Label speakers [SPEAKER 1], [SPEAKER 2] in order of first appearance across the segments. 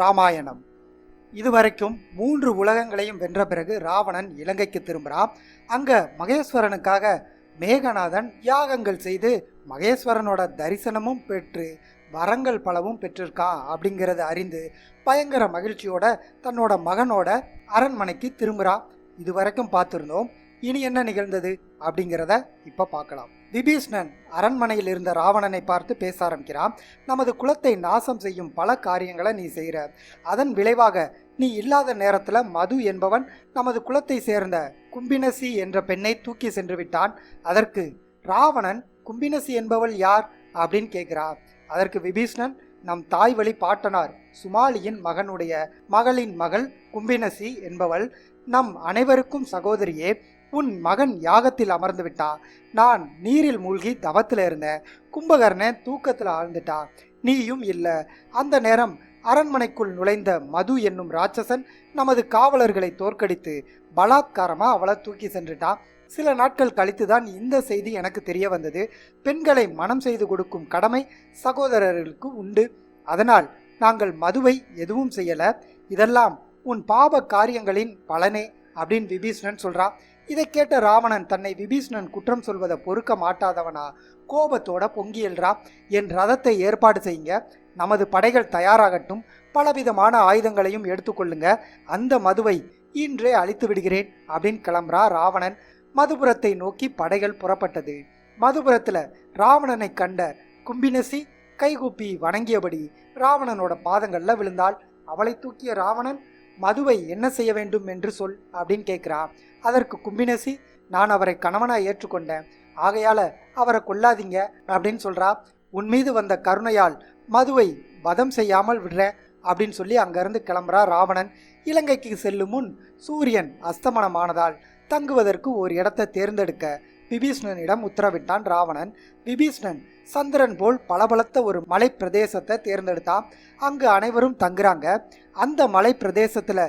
[SPEAKER 1] ராமாயணம். இதுவரைக்கும் மூன்று உலகங்களையும் வென்ற பிறகு ராவணன் இலங்கைக்கு திரும்புகிறான் அங்க மகேஸ்வரனுக்காக மேகநாதன் யாகங்கள் செய்து மகேஸ்வரனோட தரிசனமும் பெற்று வரங்கள் பலவும் பெற்றிருக்கான் அப்படிங்கிறத அறிந்து பயங்கர மகிழ்ச்சியோட தன்னோட மகனோட அரண்மனைக்கு திரும்புகிறான் இதுவரைக்கும் பார்த்துருந்தோம். இனி என்ன நிகழ்ந்தது அப்படிங்கிறத இப்போ பார்க்கலாம். விபீஷ்ணன் அரண்மனையில் இருந்த ராவணனை பார்த்து பேச ஆரம்பிக்கிறான். நமது குலத்தை நாசம் செய்யும் பல காரியங்களை நீ செய்கிற. அதன் விளைவாக நீ இல்லாத நேரத்தில் மது என்பவன் நமது குலத்தை சேர்ந்த கும்பினசி என்ற பெண்ணை தூக்கி சென்று விட்டான். அதற்கு ராவணன் கும்பினசி என்பவள் யார்? அப்படின்னு கேட்கிறார் அதற்கு விபீஷ்ணன் நம் தாய் வழி பாட்டனார் சுமாலியின் மகனுடைய மகளின் மகள் கும்பினசி என்பவள். நம் அனைவருக்கும் சகோதரியே உன் மகன் யாகத்தில் அமர்ந்து விட்டான் நான் நீரில் மூழ்கி தவத்தில் இருந்தேன் கும்பகர்ணன் தூக்கத்தில் ஆழ்ந்துட்டான் நீயும் இல்லை. அந்த நேரம் அரண்மனைக்குள் நுழைந்த மது என்னும் ராட்சசன் நமது காவலர்களை தோற்கடித்து பலாத்காரமாக அவளை தூக்கி சென்றுட்டான் சில நாட்கள் கழித்து தான் இந்த செய்தி எனக்கு தெரிய வந்தது. பெண்களை மனம் செய்து கொடுக்கும் கடமை சகோதரர்களுக்கு உண்டு. அதனால் நாங்கள் மதுவை எதுவும் செய்யலை. இதெல்லாம் உன் பாப காரியங்களின் பலனே அப்படின்னு விபீஷ்ணன் சொல்கிறான் இதை கேட்ட ராவணன் தன்னை விபீஷ்ணன் குற்றம் சொல்வதை பொறுக்க மாட்டாதவனா? கோபத்தோட பொங்கியல்றா? என் ரதத்தை ஏற்பாடு செய்யுங்க. நமது படைகள் தயாராகட்டும். பலவிதமான ஆயுதங்களையும் எடுத்துக்கொள்ளுங்க. அந்த மதுவை இன்றே அழித்து விடுகிறேன் அப்படின்னு கிளம்புறா ராவணன். மதுபுரத்தை நோக்கி படைகள் புறப்பட்டது. மதுபுரத்தில் ராவணனை கண்ட கும்பினசி கைகூப்பி வணங்கியபடி ராவணனோட பாதங்களில் விழுந்தாள். அவளை தூக்கிய ராவணன் மதுவை என்ன செய்ய வேண்டும் என்று சொல் அப்படின்னு கேட்குறா. அதற்கு கும்பினசி நான் அவரை கணவனாக ஏற்றுக்கொண்டேன். ஆகையால் அவரை கொல்லாதீங்க அப்படின்னு சொல்கிறா உன் மீது வந்த கருணையால் மதுவை வதம் செய்யாமல் விடுறேன் அப்படின்னு சொல்லி அங்கேருந்து கிளம்புறா ராவணன். இலங்கைக்கு செல்லும் முன் சூரியன் அஸ்தமனமானதால் தங்குவதற்கு ஒரு இடத்தை தேர்ந்தெடுக்க விபீஷ்ணனிடம் உத்தரவிட்டான் ராவணன். விபீஷ்ணன் சந்திரன் போல் பளபளத்த ஒரு மலை பிரதேசத்தை தேர்ந்தெடுத்தான். அங்கு அனைவரும் தங்குறாங்க. அந்த மலை பிரதேசத்துல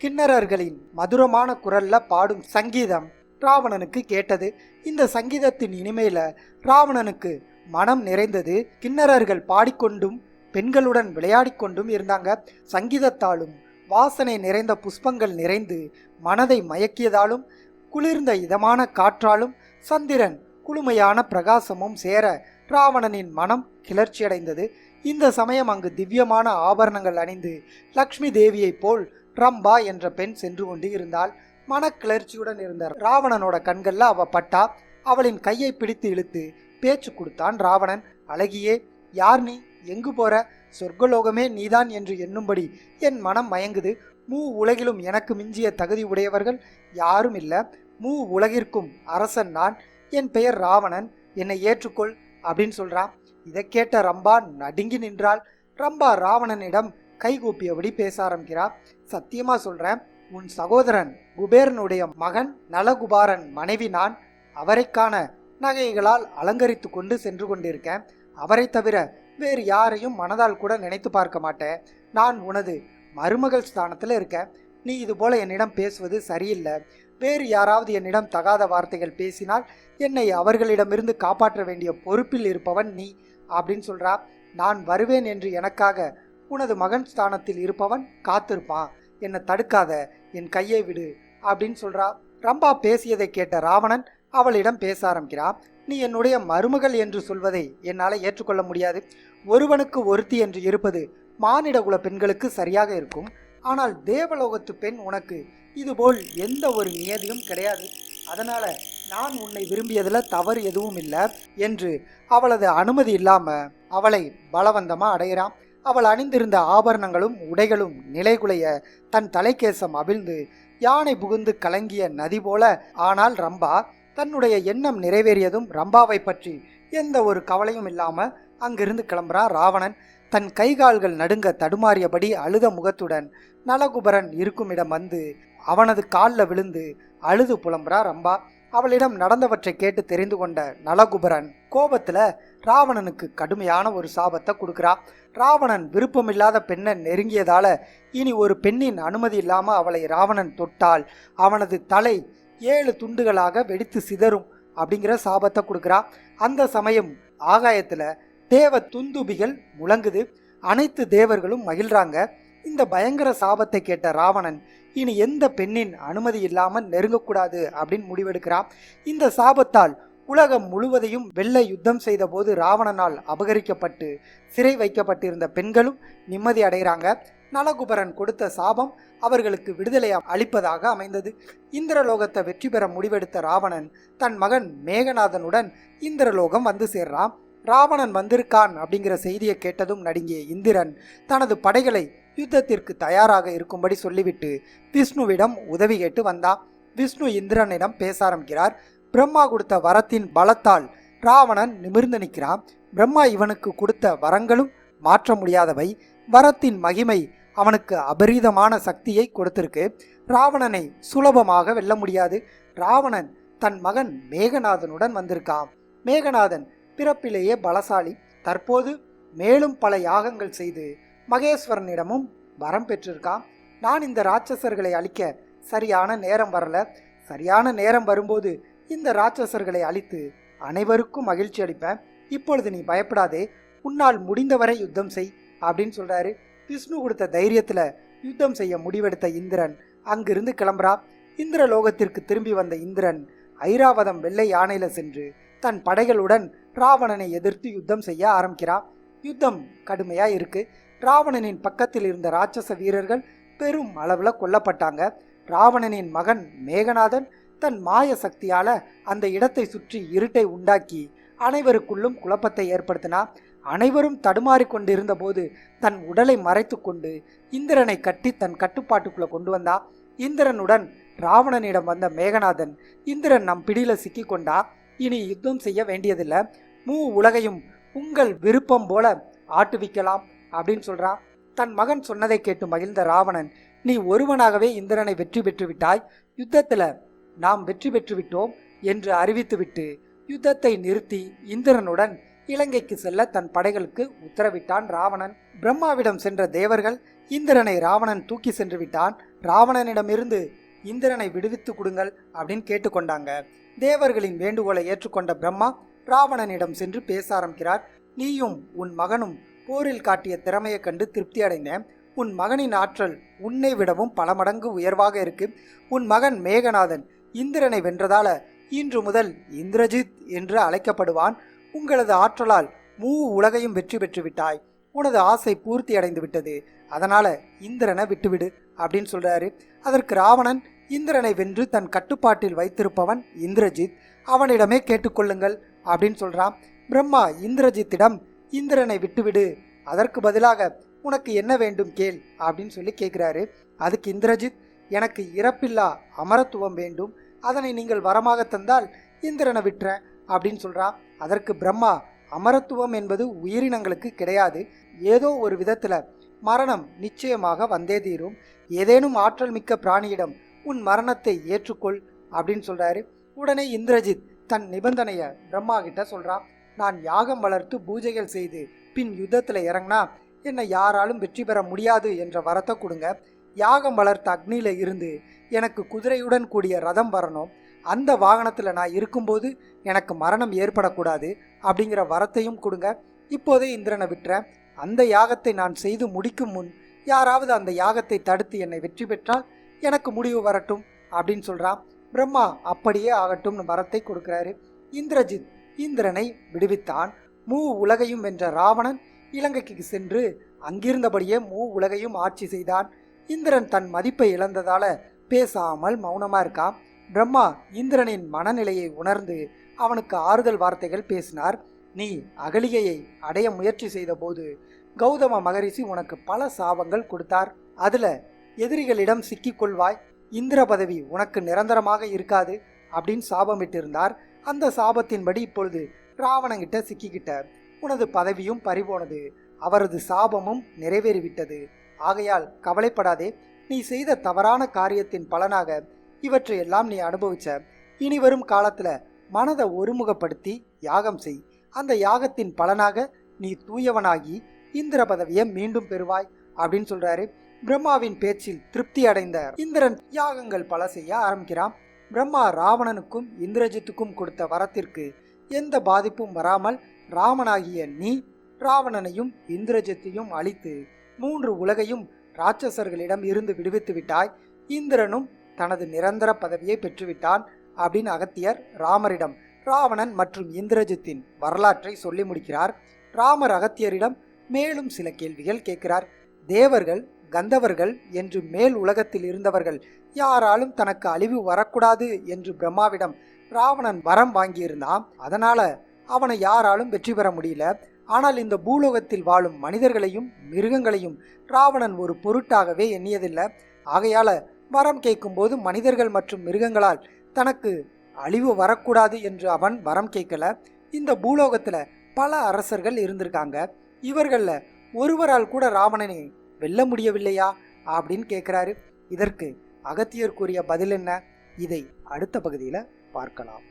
[SPEAKER 1] கிண்ணறர்களின் மதுரமான குரல்ல பாடும் சங்கீதம் ராவணனுக்கு கேட்டது. இந்த சங்கீதத்தின் இனிமையில ராவணனுக்கு மனம் நிறைந்தது. கிண்ணறர்கள் பாடிக்கொண்டும் பெண்களுடன் விளையாடிக்கொண்டும் இருந்தாங்க. சங்கீதத்தாலும் வாசனை நிறைந்த புஷ்பங்கள் நிறைந்து மனதை மயக்கியதாலும் குளிர்ந்த இதமான காற்றாலும் சந்திரன் குளுமையான பிரகாசமும் சேர ராவணனின் மனம் கிளர்ச்சியடைந்தது. இந்த சமயம் அங்கு திவ்யமான ஆபரணங்கள் அணிந்து லக்ஷ்மி தேவியைப் போல் ரம்பா என்ற பெண் சென்று கொண்டு இருந்தால் மனக்கிளர்ச்சியுடன் இருந்த ராவணனோட கண்கள்ல அவ பட்டா. அவளின் கையை பிடித்து இழுத்து பேச்சு கொடுத்தான் ராவணன். அழகியே யார் நீ? எங்கு போற? சொர்க்கலோகமே நீதான் என்று எண்ணும்படி என் மனம் மயங்குது. மூ உலகிலும் எனக்கு மிஞ்சிய தகுதி உடையவர்கள் யாரும் இல்லை. மூ உலகிற்கும் அரசன் நான். என் பெயர் ராவணன். என்னை ஏற்றுக்கொள் அப்படின்னு சொல்கிறான் இதை கேட்ட ரம்பா நடுங்கி நின்றாள். ரம்பா ராவணனிடம் கைகூப்பியபடி பேச ஆரம்பிக்கிறார். சத்தியமா சொல்கிறேன் உன் சகோதரன் குபேரனுடைய மகன் நலகுபாரன் மனைவி நான். அவரைக்கான நகைகளால் அலங்கரித்து கொண்டு சென்று கொண்டிருக்கேன். அவரை தவிர வேறு யாரையும் மனதால் கூட நினைத்து பார்க்க மாட்டேன். நான் உனது மருமகள் ஸ்தானத்தில் இருக்கேன். நீ இது போல என்னிடம் பேசுவது சரியில்லை. வேறு யாராவது என்னிடம் தகாத வார்த்தைகள் பேசினால் என்னை அவர்களிடமிருந்து காப்பாற்ற வேண்டிய பொறுப்பில் இருப்பவன் நீ அப்படின்னு சொல்றா. நான் வருவேன் என்று எனக்காக உனது மகன் ஸ்தானத்தில் இருப்பவன் காத்திருப்பான். என்னை தடுக்காத. என் கையை விடு அப்படின்னு சொல்றா. ரம்பா பேசியதை கேட்ட ராவணன் அவளிடம் பேச ஆரம்பிக்கிறான். நீ என்னுடைய மருமகள் என்று சொல்வதை என்னால் ஏற்றுக்கொள்ள முடியாது. ஒருவனுக்கு ஒருத்தி என்று இருப்பது மானிடகுல பெண்களுக்கு சரியாக இருக்கும். ஆனால் தேவலோகத்து பெண் உனக்கு இதுபோல் எந்த ஒரு நியதியும் கிடையாது. அதனால் நான் உன்னை விரும்பியதில் தவறு எதுவும் இல்லை என்று அவளது அனுமதி இல்லாமல் அவளை பலவந்தமாக அடைகிறான். அவள் அணிந்திருந்த ஆபரணங்களும் உடைகளும் நிலைகுலைய தன் தலைக்கேசம் அவிழ்ந்து யானை புகுந்து கலங்கிய நதி போல. ஆனால் ரம்பா தன்னுடைய எண்ணம் நிறைவேறியதும் ரம்பாவை பற்றி எந்த ஒரு கவலையும் இல்லாமல் அங்கிருந்து கிளம்புறான் ராவணன். தன் கைகால்கள் நடுங்க தடுமாறியபடி அழுத முகத்துடன் நலகுபரன் இருக்குமிடம் வந்து அவனது காலில் விழுந்து அழுது புலம்புறா ரம்பா அவளிடம் நடந்தவற்றை கேட்டு தெரிந்து கொண்ட நலகுபரன் கோபத்துல ராவணனுக்கு கடுமையான ஒரு சாபத்தை கொடுக்குறா. ராவணன் விருப்பமில்லாத பெண்ணை நெருங்கியதால இனி ஒரு பெண்ணின் அனுமதி இல்லாம அவளை ராவணன் தொட்டால் அவனது தலை ஏழு துண்டுகளாக வெடித்து சிதறும் அப்படிங்கிற சாபத்தை கொடுக்குறா. அந்த சமயம் ஆகாயத்துல தேவ துந்துபிகள் முழங்குது. அனைத்து தேவர்களும் மகிழ்றாங்க. இந்த பயங்கர சாபத்தை கேட்ட ராவணன் இனி எந்த பெண்ணின் அனுமதி இல்லாமல் நெருங்கக்கூடாது அப்படின்னு முடிவெடுக்கிறான். இந்த சாபத்தால் உலகம் முழுவதையும் வெள்ள யுத்தம் செய்தபோது ராவணனால் அபகரிக்கப்பட்டு சிறை வைக்கப்பட்டிருந்த பெண்களும் நிம்மதி அடைகிறாங்க. நலகுபரன் கொடுத்த சாபம் அவர்களுக்கு விடுதலை அளிப்பதாக அமைந்தது. இந்திரலோகத்தை வெற்றி பெற முடிவெடுத்த ராவணன் தன் மகன் மேகநாதனுடன் இந்திரலோகம் வந்து சேர்றான். ராவணன் வந்திருக்கான் அப்படிங்கிற செய்தியை கேட்டதும் நடுங்கிய இந்திரன் தனது படைகளை யுத்தத்திற்கு தயாராக இருக்கும்படி சொல்லிவிட்டு விஷ்ணுவிடம் உதவி கேட்டு வந்தான். விஷ்ணு இந்திரனிடம் பேச ஆரம்பிக்கிறார். பிரம்மா கொடுத்த வரத்தின் பலத்தால் ராவணன் நிமிர்ந்து நிற்கிறான். பிரம்மா இவனுக்கு கொடுத்த வரங்களும் மாற்ற முடியாதவை. வரத்தின் மகிமை அவனுக்கு அபரீதமான சக்தியை கொடுத்திருக்கு. ராவணனை சுலபமாக வெல்ல முடியாது. ராவணன் தன் மகன் மேகநாதனுடன் வந்திருக்கான். மேகநாதன் பிறப்பிலேயே பலசாலி தற்போது மேலும் பல யாகங்கள் செய்து மகேஸ்வரனிடமும் வரம் பெற்றிருக்கான் நான் இந்த ராட்சசர்களை அழிக்க சரியான நேரம் வரல. சரியான நேரம் வரும்போது இந்த ராட்சசர்களை அழித்து அனைவருக்கும் மகிழ்ச்சி அளிப்பேன். இப்பொழுது நீ பயப்படாதே. உன்னால் முடிந்தவரை யுத்தம் செய் அப்படின்னு சொல்கிறாரு விஷ்ணு கொடுத்த தைரியத்தில் யுத்தம் செய்ய முடிவெடுத்த இந்திரன் அங்கிருந்து கிளம்புறா. இந்திர லோகத்திற்கு திரும்பி வந்த இந்திரன் ஐராவதம் வெள்ளை யானையில் சென்று தன் படைகளுடன் ராவணனை எதிர்த்து யுத்தம் செய்ய ஆரம்பிக்கிறான் யுத்தம் கடுமையாக இருக்கு. ராவணனின் பக்கத்தில் இருந்த ராட்சச வீரர்கள் பெரும் அளவில் கொல்லப்பட்டாங்க. ராவணனின் மகன் மேகநாதன் தன் மாய சக்தியால் அந்த இடத்தை சுற்றி இருட்டை உண்டாக்கி அனைவருக்குள்ளும் குழப்பத்தை ஏற்படுத்தினார் அனைவரும் தடுமாறி கொண்டிருந்த போது தன் உடலை மறைத்து கொண்டு இந்திரனை கட்டி தன் கட்டுப்பாட்டுக்குள்ளே கொண்டு வந்தா. இந்திரனுடன் ராவணனிடம் வந்த மேகநாதன் இந்திரன் நம் பிடியில் சிக்கிக்கொண்டா இனி யுத்தம் செய்ய வேண்டியதில்லை. மூ உலகையும் உங்கள் விருப்பம் போல ஆட்டுவிக்கலாம் அப்படின்னு சொல்றான் தன் மகன் சொன்னதை கேட்டு மகிழ்ந்த ராவணன் நீ ஒருவனாகவே இந்திரனை வெற்றி பெற்று விட்டாய் யுத்தத்தில் நாம் வெற்றி பெற்று விட்டோம் என்று அறிவித்துவிட்டு யுத்தத்தை நிறுத்தி இந்திரனுடன் இலங்கைக்கு செல்ல தன் படைகளுக்கு உத்தரவிட்டான் ராவணன். பிரம்மாவிடம் சென்ற தேவர்கள் இந்திரனை ராவணன் தூக்கி சென்று விட்டான். ராவணனிடமிருந்து இந்திரனை விடுவித்து கொடுங்கள் அப்படின்னு கேட்டுக்கொண்டாங்க. தேவர்களின் வேண்டுகோளை ஏற்றுக்கொண்ட பிரம்மா ராவணனிடம் சென்று பேச ஆரம்பிக்கிறார். நீயும் உன் மகனும் போரில் காட்டிய திறமையை கண்டு திருப்தி அடைந்த உன் மகனின் ஆற்றல் உன்னை விடவும் பல மடங்கு உயர்வாக இருக்கு. உன் மகன் மேகநாதன் இந்திரனை வென்றதால இன்று முதல் இந்திரஜித் என்று அழைக்கப்படுவான். உங்களது ஆற்றலால் மூ உலகையும் வெற்றி பெற்று விட்டாய். உனது ஆசை பூர்த்தி அடைந்து விட்டது. அதனால இந்திரனை விட்டுவிடு அப்படின்னு சொல்றாரு. அதற்கு ராவணன் இந்திரனை வென்று தன் கட்டுப்பாட்டில் வைத்திருப்பவன் இந்திரஜித். அவனிடமே கேட்டுக்கொள்ளுங்கள். அப்படின்னு சொல்கிறான் பிரம்மா இந்திரஜித்திடம் இந்திரனை விட்டுவிடு. அதற்கு பதிலாக உனக்கு என்ன வேண்டும் கேள் அப்படின்னு சொல்லி கேட்குறாரு அதுக்கு இந்திரஜித் எனக்கு இறப்பில்லா அமரத்துவம் வேண்டும். அதனை நீங்கள் வரமாக தந்தால் இந்திரனை விட்டுறேன் அப்படின்னு சொல்கிறான் அதற்கு பிரம்மா அமரத்துவம் என்பது உயிரினங்களுக்கு கிடையாது. ஏதோ ஒரு விதத்தில் மரணம் நிச்சயமாக வந்தே தீரும். ஏதேனும் ஆற்றல் மிக்க பிராணியிடம் உன் மரணத்தை ஏற்றுக்கொள் அப்படின்னு சொல்கிறாரு உடனே இந்திரஜித் தன் நிபந்தனையை பிரம்மா கிட்ட சொல்கிறான் நான் யாகம் வளர்த்து பூஜைகள் செய்து பின் யுத்தத்தில் இறங்கினா என்னை யாராலும் வெற்றி பெற முடியாது என்ற வரத்தை கொடுங்க. யாகம் வளர்த்த அக்னியில் இருந்து எனக்கு குதிரையுடன் கூடிய ரதம் வரணும். அந்த வாகனத்தில் நான் இருக்கும்போது எனக்கு மரணம் ஏற்படக்கூடாது அப்படிங்கிற வரத்தையும் கொடுங்க. இப்போதே இந்திரனை விட்டுறேன். அந்த யாகத்தை நான் செய்து முடிக்கும் முன் யாராவது அந்த யாகத்தை தடுத்து என்னை வெற்றி பெற்றால் எனக்கு முடிவு வரட்டும் அப்படின்னு சொல்கிறான் பிரம்மா அப்படியே ஆகட்டும் வரத்தை கொடுக்கிறாரு. இந்திரஜித் இந்திரனை விடுவித்தான். மூ உலகையும் வென்ற ராவணன் இலங்கைக்கு சென்று அங்கிருந்தபடியே மூ உலகையும் ஆட்சி செய்தான். இந்திரன் தன் மதிப்பை இழந்ததால பேசாமல் மௌனமா இருக்கான். பிரம்மா இந்திரனின் மனநிலையை உணர்ந்து அவனுக்கு ஆறுதல் வார்த்தைகள் பேசினார். நீ அகலிகையை அடைய முயற்சி செய்தபோது கௌதம மகரிஷி உனக்கு பல சாபங்கள் கொடுத்தார். அதுல எதிரிகளிடம் சிக்கிக் கொள்வாய் இந்திர பதவி உனக்கு நிரந்தரமாக இருக்காது அப்படின்னு சாபமிட்டிருந்தார். அந்த சாபத்தின்படி இப்பொழுது ராவணங்கிட்ட சிக்கிக்கிட்ட உனது பதவியும் பறிபோனது. அவரது சாபமும் நிறைவேறிவிட்டது. ஆகையால் கவலைப்படாதே. நீ செய்த தவறான காரியத்தின் பலனாக இவற்றையெல்லாம் நீ அனுபவிச்ச. இனி வரும் காலத்துல மனதை ஒருமுகப்படுத்தி யாகம் செய். அந்த யாகத்தின் பலனாக நீ தூயவனாகி இந்திர பதவியை மீண்டும் பெறுவாய் அப்படின்னு சொல்றாரு. பிரம்மாவின் பேச்சில் திருப்தி அடைந்த இந்திரன் யாகங்கள் பல செய்ய ஆரம்பிக்கிறான். பிரம்மா ராவணனுக்கும் இந்திரஜித்துக்கும் கொடுத்த வரத்திற்கு எந்த பாதிப்பும் வராமல் ராமனாகிய நீ ராவணனையும் இந்திரஜித்தையும் அழித்து மூன்று உலகையும் ராட்சசர்களிடம் இருந்து விடுவித்து விட்டாய். இந்திரனும் தனது நிரந்தர பதவியை பெற்றுவிட்டான் அப்படின்னு அகத்தியர் ராமரிடம் ராவணன் மற்றும் இந்திரஜித்தின் வரலாற்றை சொல்லி முடிக்கிறார். ராமர் அகத்தியரிடம் மேலும் சில கேள்விகள் கேட்கிறார். தேவர்கள் கந்தவர்கள் என்று மேல் உலகத்தில் இருந்தவர்கள் யாராலும் தனக்கு அழிவு வரக்கூடாது என்று பிரம்மாவிடம் ராவணன் வரம் வாங்கியிருந்தான். அதனால அவனை யாராலும் வெற்றி பெற முடியல. ஆனால் இந்த பூலோகத்தில் வாழும் மனிதர்களையும் மிருகங்களையும் ராவணன் ஒரு பொருட்டாகவே எண்ணியதில்லை. ஆகையால வரம் கேட்கும்போது மனிதர்கள் மற்றும் மிருகங்களால் தனக்கு அழிவு வரக்கூடாது என்று அவன் வரம் கேட்கல. இந்த பூலோகத்தில் பல அரசர்கள் இருந்திருக்காங்க. இவர்களில் ஒருவரால் கூட ராவணனை வெல்ல முடியவில்லையா? அப்படின்னு கேட்குறாரு இதற்கு அகத்தியர் கூறிய பதில் என்ன? இதை அடுத்த பகுதியில் பார்க்கலாம்.